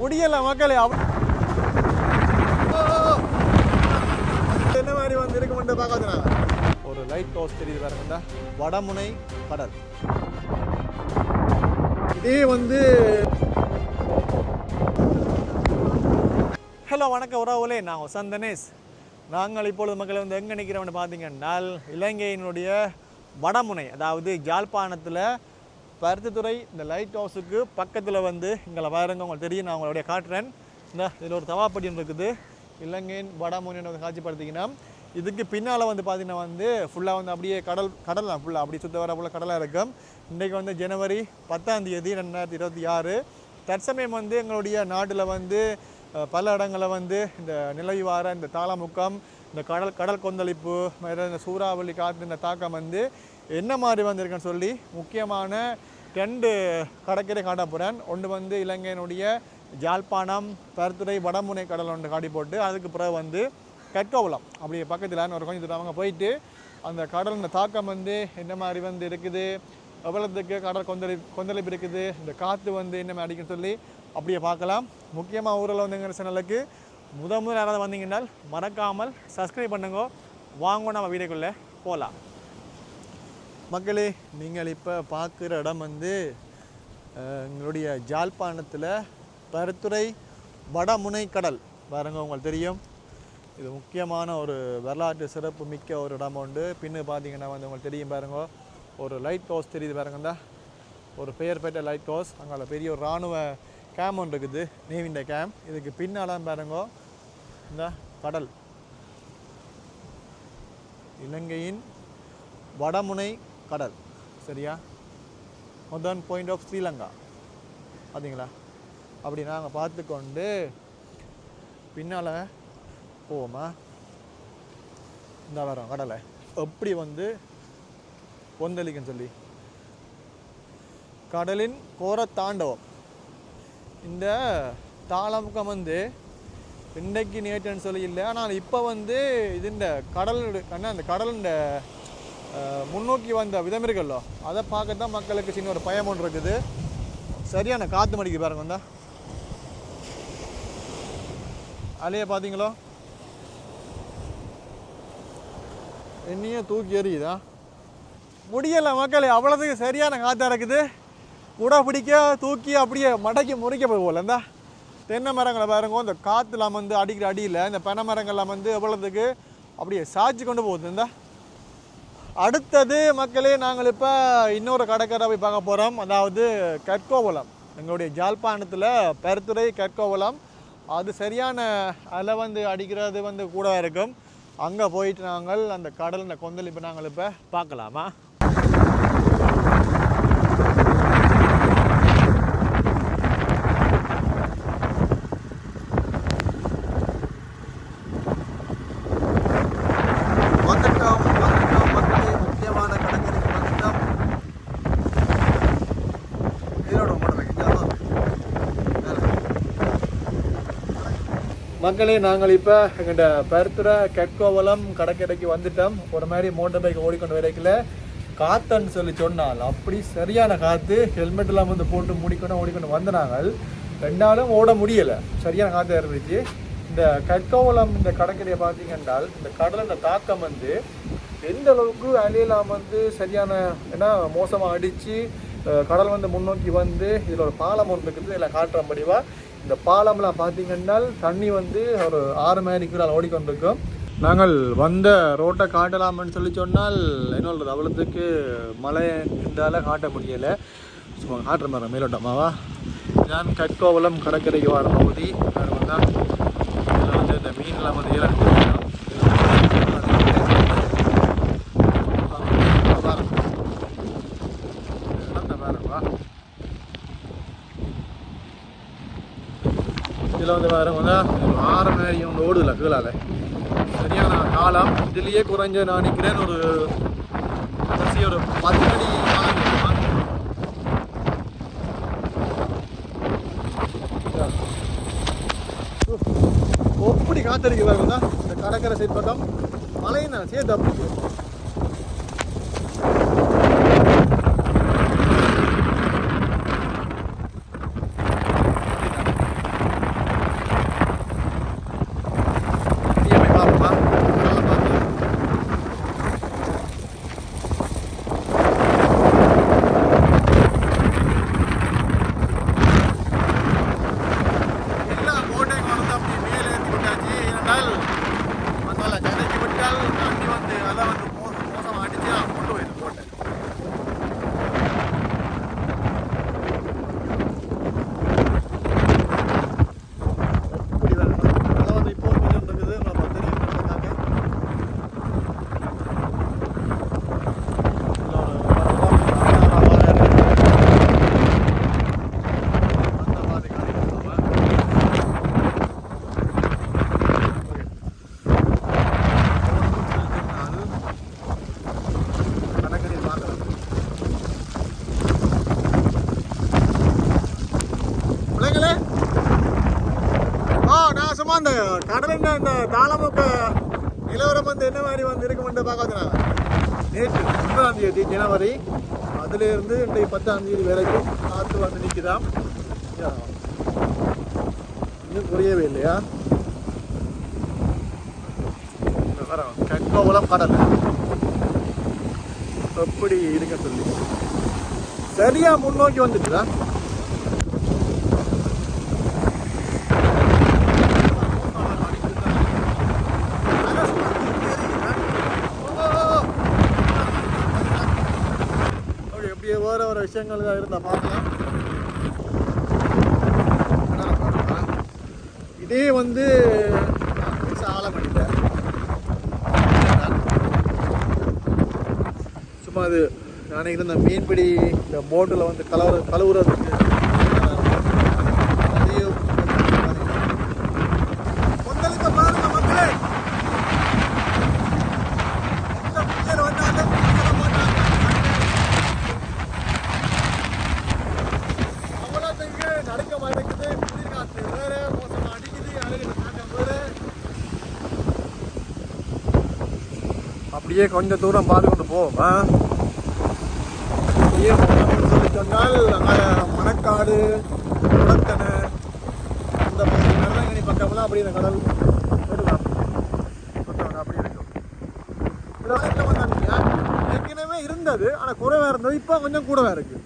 முடியல மக்களே அவ என்ன மாதிரி வந்து இருக்குமென்று பார்க்காதுனா ஒரு லைட் ஹவுஸ் தெரியுது பாருங்க வடமுனை கடல். இதே வந்து ஹலோ வணக்கம் உறவுலே நான் வசந்தனேஷ் நாங்கள் இப்பொழுது மக்களை வந்து எங்கே நிற்கிறோம்னு பார்த்தீங்கன்னா இலங்கையினுடைய வடமுனை அதாவது யாழ்ப்பாணத்தில் பருத்தித்துறை இந்த லைட் ஹவுஸுக்கு பக்கத்தில் வந்து எங்களை பாருங்க உங்களுக்கு தெரியும் நான் உங்களுடைய காட்டுறேன். இந்த இதில் ஒரு தவாப்பட்டியம் இருக்குது. இலங்கையின் வடமுனை வந்து காட்சிப்படுத்திங்கன்னா இதுக்கு பின்னால் வந்து பார்த்தீங்கன்னா வந்து ஃபுல்லாக வந்து அப்படியே கடல் கடல் தான் ஃபுல்லாக அப்படி சுத்த வர ஃபுல்லாக கடலாக இருக்கும். இன்றைக்கு வந்து ஜனவரி பத்தாம் தேதி ரெண்டாயிரத்தி இருபத்தி ஆறு. தற்சமயம் வந்து எங்களுடைய நாட்டில் வந்து பல இடங்களில் வந்து இந்த நிலவி வார இந்த தாளமுக்கம் இந்த கடல் கடல் கொந்தளிப்பு இந்த சூறாவளி காற்று இந்த தாக்கம் வந்து என்ன மாதிரி வந்திருக்குன்னு சொல்லி முக்கியமான ரெண்டு கடற்கரை காட்ட போகிறேன் ஒன்று வந்து இலங்கையினுடைய ஜாழ்ப்பாணம் பருத்துறை வடமுனை கடல் ஒன்று காட்டி போட்டு அதுக்கு பிறகு வந்து கற்கோவலம் அப்படி பக்கத்தில் ஒரு கொஞ்சம் அவங்க போயிட்டு அந்த கடலின் தாக்கம் வந்து என்ன மாதிரி வந்து இருக்குது எவ்வளோத்துக்கு கடல் கொந்தளி கொந்தளிப்பு இருக்குது இந்த காற்று வந்து என்ன மாதிரி அடிக்குன்னு சொல்லி அப்படியே பார்க்கலாம். முக்கியமாக ஊரில் வந்து எங்கள் சேனலுக்கு முத முதல் யாராவது வந்தீங்கன்னால் மறக்காமல் சப்ஸ்கிரைப் பண்ணுங்க. வாங்க நம்ம வீடியோக்குள்ளே போகலாம் மக்களே நீங்கள் இப்போ பார்க்குற இடம் வந்து எங்களுடைய ஜாழ்ப்பாணத்தில் பருத்துறை வடமுனை கடல் பாருங்க உங்களுக்கு தெரியும். இது முக்கியமான ஒரு வரலாற்று சிறப்பு மிக்க ஒரு இடம் உண்டு. பின்னு பார்த்தீங்கன்னா வந்து உங்களுக்கு தெரியும் பாருங்க. ஒரு லைட் ஹவுஸ் தெரியுது பாருங்கண்டா ஒரு பெயர் பெற்ற லைட் ஹவுஸ் அங்கே பெரிய ஒரு இராணுவ கேம் ஒன்று இருக்குது. நேவிண்ட கேம் இதுக்கு பின்னாலாம் பாருங்க. இந்த கடல். இலங்கையின் வடமுனை கடல். சரியா? முதன் பாயிண்ட் ஆஃப் ஸ்ரீலங்கா. பார்த்தீங்களா அப்படி நாங்கள் பார்த்துக்கொண்டு பின்னால் போவோமா? இந்த வரோம் கடலை. எப்படி வந்து கொந்தளிக்குன்னு சொல்லி. கடலின் கோர தாண்டவம் இந்த தாளமுக்கம் வந்து இன்றைக்கு நேற்றுன்னு சொல்லி இல்லை. ஆனால் இப்போ வந்து இது இந்த கடல் என்ன அந்த கடலுண்ட முன்னோக்கி வந்த விதம் இருக்குல்லோ அதை பார்க்க தான் மக்களுக்கு சின்ன ஒரு பயம் ஒன்று இருக்குது. சரியான காற்று மடிக்கு பாருங்க வந்தா. அலைய பார்த்தீங்களோ? என்னையும் தூக்கி எறியுதா? முடியலை மக்களே அவ்வளோதுக்கு சரியான காற்றா இருக்குது. குடை பிடிக்க தூக்கி அப்படியே மடக்கி முறிக்க போய் போல தென்னை மரங்களை பாருங்க இந்த காற்றுலாம் வந்து அடிக்கிற அடியில் இந்த பனை மரங்கள்லாம் வந்து எவ்வளோதுக்கு அப்படியே சாய்ச்சி கொண்டு போகுது. இந்த. அடுத்தது மக்களே நாங்கள் இப்போ இன்னொரு கடற்கரை போய் பார்க்க போகிறோம் அதாவது கற்கோவலம் எங்களுடைய ஜாழ்ப்பாணத்தில் பருத்துறை கற்கோவலம் அது சரியான அலை வந்து அடிக்கிறது வந்து கூட இருக்கும். அங்கே போயிட்டு நாங்கள் அந்த கடல் இந்த கொந்தளிப்பை நாங்கள் இப்போ பார்க்கலாமா வந்துட்டோம் வந்துட்டோம் மக்களே முக்கியமான கடற்கரைக்கு வந்துட்டோம் இதோட மக்களே நாங்கள் இப்போ எங்கள்கிட்ட பருத்துற கெட்கோவலம் கடற்கரைக்கு வந்துட்டோம். ஒரு மாதிரி மோட்டர் பைக் ஓடிக்கொண்டு வரைக்கல காத்தன்னு சொல்லி சொன்னால் அப்படி சரியான காற்று ஹெல்மெட் எல்லாம் வந்து போட்டு மூடிக்கொண்டு ஓடிக்கொண்டு வந்த நாங்கள் ரெண்டாலும் ஓட முடியலை. சரியான காற்று இருந்துச்சு. இந்த கற்கோவலம் இந்த கடற்கரையை பார்த்தீங்கன்றால் இந்த கடலோட தாக்கம் வந்து எந்த அளவுக்கு அலையெல்லாம் வந்து சரியான ஏன்னா மோசமாக அடித்து கடல் வந்து முன்னோக்கி வந்து இதில் ஒரு பாலம் ஒன்று இருக்குது இதில் காட்டுற முடிவா. இந்த பாலம்லாம் பார்த்தீங்கன்னா தண்ணி வந்து ஒரு ஆறு மைலுக்கு ஓடிக்கொண்டிருக்கும். நாங்கள் வந்த ரோட்டை காட்டலாம்னு சொல்லி சொன்னால் என்ன சொல்கிறது அவ்வளோத்துக்கு மழை இருந்தால காட்ட முடியலை. சும்மா காட்டுற மாதிரி மேலோட்டமாவா நான் கற்கோவலம் கடற்கரைக்கு வர பகுதி. அது வந்தால் இதில் வந்து இந்த மீன்லாம் வந்து ஈரல் இதில் வந்து வேறு வந்து ஆறு மாதிரி ஒன்று ஓடுதில்ல கீழால சரியான காலம் குறைஞ்ச நான் நிற்கிறேன் ஒரு கடைசி ஒரு பத்து அடி ஒப்படி இருக்குமா? எப்படி இந்த கடற்கரை சைட் பார்த்தோம் மழையும் சேர்த்து அப்படி கடலின் இந்த தாளமுக்க நிலவரம் வந்து என்ன மாதிரி வந்து இருக்குமென்று பார்க்காதுனால நேற்று ஒன்பதாம் தேதி ஜனவரி அதிலிருந்து இன்றைக்கு பத்தாம் தேதி வரைக்கும் காற்று வந்து நிற்குதாம் இன்னும் குறையவே இல்லையா? இந்த வரோம் கடல் எப்படி இருக்க சொல்லி. சரியா முன்னோக்கி வந்துட்டுதான் ஓகே விஷயங்களுக்காக விஷயங்கள் தான் இருந்தால் பார்க்கலாம். இதே வந்து ஆலமணிட்ட சும்மா அது நானே இந்த மீன்பிடி இந்த போட்டில் வந்து கலவர கழுவுறதுக்கு அதையும் கொந்தளிக்க பாருங்க மக்களே எந்த புயல் வந்தாலும் புயல மாட்டாங்க. அவ்வளோத்துக்கு நடுக்கமா இருக்குது குளிர் காற்று வேற மோசமா அடிக்குது அழகு தாக்கம் வேற அப்படியே கொஞ்சம் தூரம் பார்த்து கொண்டு போவோம் ஆ? சொல்லி சொன்னால் மணக்காடு குளத்தனை அந்த மாதிரி நல்லங்கனி பக்கம்லாம் அப்படியே இந்த கடல் விடலாம் கொத்தவனை இருக்கும். விளையாட்டுல வந்தாங்க. ஏற்கனவே இருந்தது ஆனால் குறைவா இருந்தது. இப்போ கொஞ்சம் கூடவா இருக்குது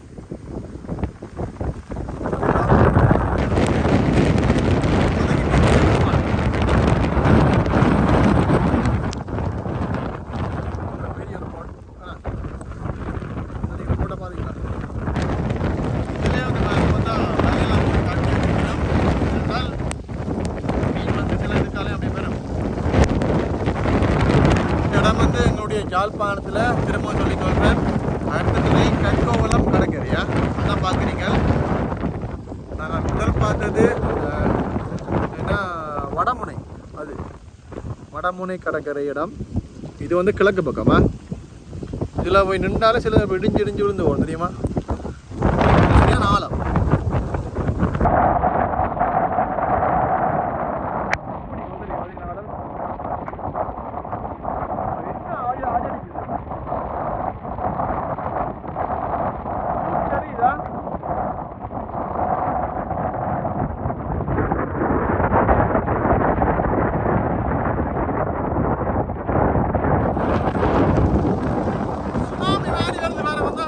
பெரிய ஒரு boat. ஆ. சரி, இந்த boat அ பாத்தீங்களா? இதுலயே வந்து நான் இப்ப தான் வலையெல்லாம் போட்டு காட்டி வச்சிருக்கேன். இருந்தால் மீன் வந்து சில இதுக்காலே அப்படியே வரும். இந்த இடம் வந்து எங்களுடைய யாழ்ப்பாணத்தில் திரும்ப சொல்லி சொல்கிறேன் அடுத்த துறை கடற்கரையா? அதான் பார்க்குறீங்க. நாங்கள் முதல் பார்த்தது என்ன வடமுனை. அது வடமுனை கடற்கரை இடம். இது வந்து கிழக்கு பக்கமா? இதில் போய் நின்றாலே சில இடிஞ்சு இடிஞ்சு விழுந்து போகும் தெரியுமா இது சரியான ஆழம் சுனாமி மாதிரி வருது வேற வந்தா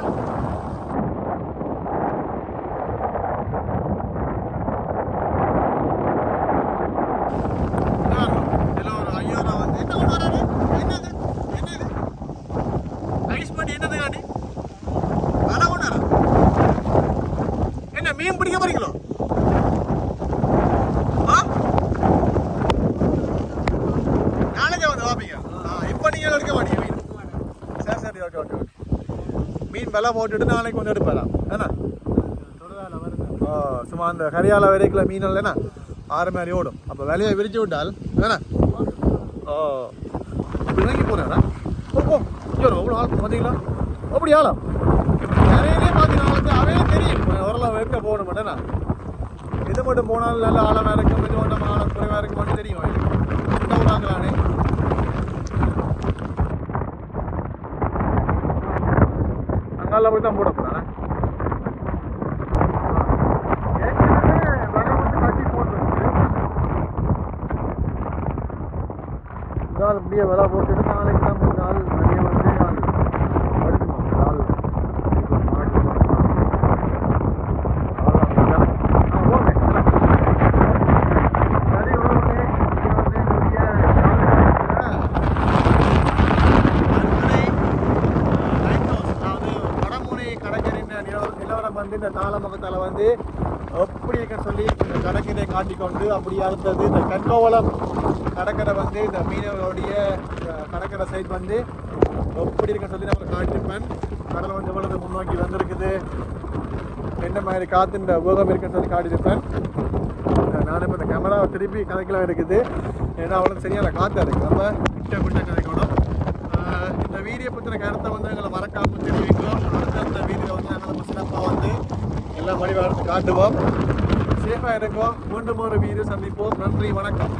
இதுல ஒரு ஐயாரா வந்து என்ன கொண்டு வராரு என்னது என்னது ஐஸ் பண்ணி என்னது காண்டி வலை கொண்டு வரா என்ன மீன் பிடிக்க போறீங்களோ? ஆ? நாளைக்கே வந்து வாப்பீங்க. ஆ இப்போ நீங்கள் எடுக்க மாட்டீங்க. மீன். சரி சரி ஓகே ஓகே ஓகே. மீன் விலை போட்டுட்டு நாளைக்கு வந்து எடுப்பாராம் என்ன? ஓ சும்மா அந்த கரியால வரைக்கல மீன் இல்லைன்னா ஆறு மாதிரி ஓடும். அப்போ விலையை விரிச்சு விட்டால் என்ன? ஓ அப்படி இறங்கி போறாரா போ ஐயோ அவ்வளோ ஆள் பார்த்தீங்களா அப்படி ஆளா நிறையவே பார்த்தீங்கன்னா வந்து தெரியும். போகணும் மாட்டேனா இது மட்டும் போனாலும் நல்ல ஆழமாக இருக்கும் இது மட்டும் ஆழம் குறைவாக இருக்கும் மட்டும் தெரியும் இந்த ஊராங்களானே அங்கால போய் தான் போட போறேன். நாள் அப்படியே விலை போட்டுட்டு நாளைக்கு தான் ஒரு நாள் மதியம் வந்து நாள் படுக்கணும் நாள் மாட்டு சரி உறவுகளே, இங்க வந்து என்னுடைய லைட் ஹவுஸ் அதாவது வடமுனை கடற்கரையின் நிலவரம் நிலவரம் வந்து வந்து எப்படி இருக்குன்னு சொல்லி இந்த கடற்கரையை காட்டிக்கொண்டு அப்படி அடுத்தது இந்த கண்கோவலம் கடற்கரை வந்து இந்த மீனவர்களுடைய கடற்கரை சைட் வந்து எப்படி இருக்குன்னு சொல்லி நம்ம காட்டிருப்பேன் கடல் வந்து எவ்வளவு முன்னோக்கி வந்திருக்குது. என்ன மாதிரி காத்துன்ற வேகம் இருக்குன்னு சொல்லி காட்டியிருப்பேன். நானும் இப்போ இந்த கேமரா திருப்பி கதைக்கலாம் இருக்குது. ஏன்னா அவ்வளோ சரியான காற்று இருக்கு நம்ம கிட்ட கிட்ட கதைக்கணும் இந்த வீடியோ பற்றின கருத்தை வந்து எங்களை மறக்காமல் தெரிவிக்கிறோம். அடுத்த அந்த வீடியோ வந்து நாங்கள் சிறப்பாக வந்து எல்லா மணி காட்டுவோம். சேஃபாக இருக்கும் மீண்டும் ஒரு வீடு சந்திப்போம். நன்றி வணக்கம்.